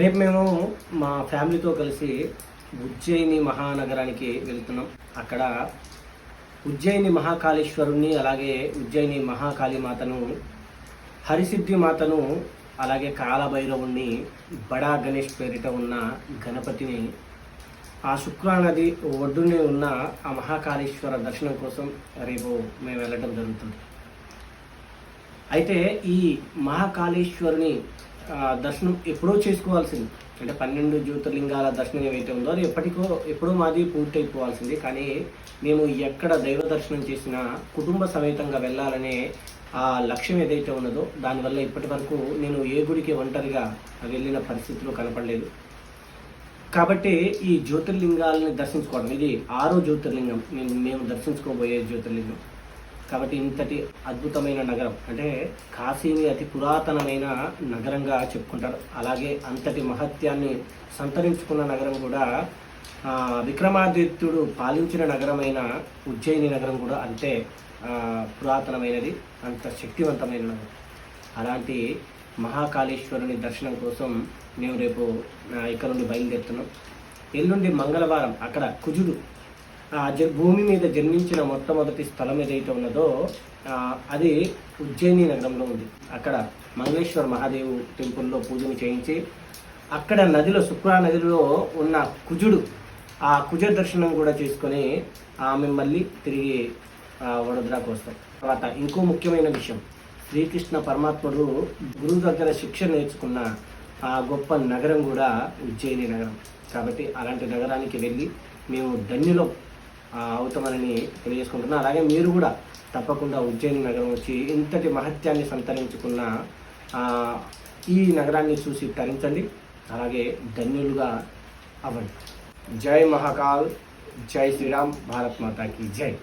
రేపు మేము మా ఫ్యామిలీతో కలిసి ఉజ్జయిని మహానగరానికి వెళ్తున్నాం. అక్కడ ఉజ్జయిని మహాకాళేశ్వరుణ్ణి అలాగే ఉజ్జయిని మహాకాళీ మాతను హరిసిద్ధి మాతను అలాగే కాలభైరవుణ్ణి బడా గణేష్ పేరిట ఉన్న గణపతిని ఆ శుక్రానది ఒడ్డునే ఉన్న ఆ మహాకాళేశ్వర దర్శనం కోసం రేపు మేము వెళ్ళడం జరుగుతుంది. అయితే ఈ మహాకాళేశ్వరుని దర్శనం ఎప్పుడో చేసుకోవాల్సింది. అంటే పన్నెండు జ్యోతిర్లింగాల దర్శనం ఏవైతే ఉందో అది ఎప్పటికో ఎప్పుడో మాది పూర్తి అయిపోవాల్సింది కానీ మేము ఎక్కడ దైవ దర్శనం చేసినా కుటుంబ సమేతంగా వెళ్ళాలనే ఆ లక్ష్యం ఏదైతే ఉన్నదో దానివల్ల ఇప్పటి వరకు నేను ఏ గుడికి ఒంటరిగా వెళ్ళిన పరిస్థితిలో కనపడలేదు. కాబట్టి ఈ జ్యోతిర్లింగాలని దర్శించుకోవడం ఇది ఆరో జ్యోతిర్లింగం. మేము దర్శించుకోబోయే జ్యోతిర్లింగం. కాబట్టి ఇంతటి అద్భుతమైన నగరం. అంటే కాశీని అతి పురాతనమైన నగరంగా చెప్పుకుంటారు. అలాగే అంతటి మహత్యాన్ని సంతరించుకున్న నగరం కూడా విక్రమాదిత్యుడు పాలించిన నగరమైన ఉజ్జయిని నగరం కూడా అంతే పురాతనమైనది అంత శక్తివంతమైన నగరం. అలాంటి మహాకాళేశ్వరుని దర్శనం కోసం మేము రేపు ఇక్కడ నుండి బయలుదేరుతున్నాం. ఎల్లుండి మంగళవారం అక్కడ కుజుడు భూమి మీద జన్మించిన మొట్టమొదటి స్థలం ఏదైతే ఉన్నదో అది ఉజ్జయిని నగరంలో ఉంది. అక్కడ మంగళేశ్వర మహాదేవు టెంపుల్లో పూజను చేయించి అక్కడ నదిలో శుక్రా నదిలో ఉన్న కుజుడు ఆ కుజ దర్శనం కూడా చేసుకొని ఆ, మళ్ళీ తిరిగి వడోదరాకు వస్తాం తర్వాత ఇంకో ముఖ్యమైన విషయం శ్రీకృష్ణ పరమాత్ముడు గురువు దగ్గర శిక్ష నేర్చుకున్న ఆ గొప్ప నగరం కూడా ఉజ్జయిని నగరం. కాబట్టి అలాంటి నగరానికి వెళ్ళి మేము ధన్యులం. అవుతామని తెలియజేసుకుంటున్నాను అలాగే మీరు కూడా తప్పకుండా ఉజ్జయిని నగరం వచ్చి ఇంతటి మహత్యాన్ని సంతరించుకున్న ఈ నగరాన్ని చూసి తరించండి. అలాగే ధన్యులుగా అవ్వండి. జై మహాకాల్ జై శ్రీరామ్ భారత్ మాతాకి జై.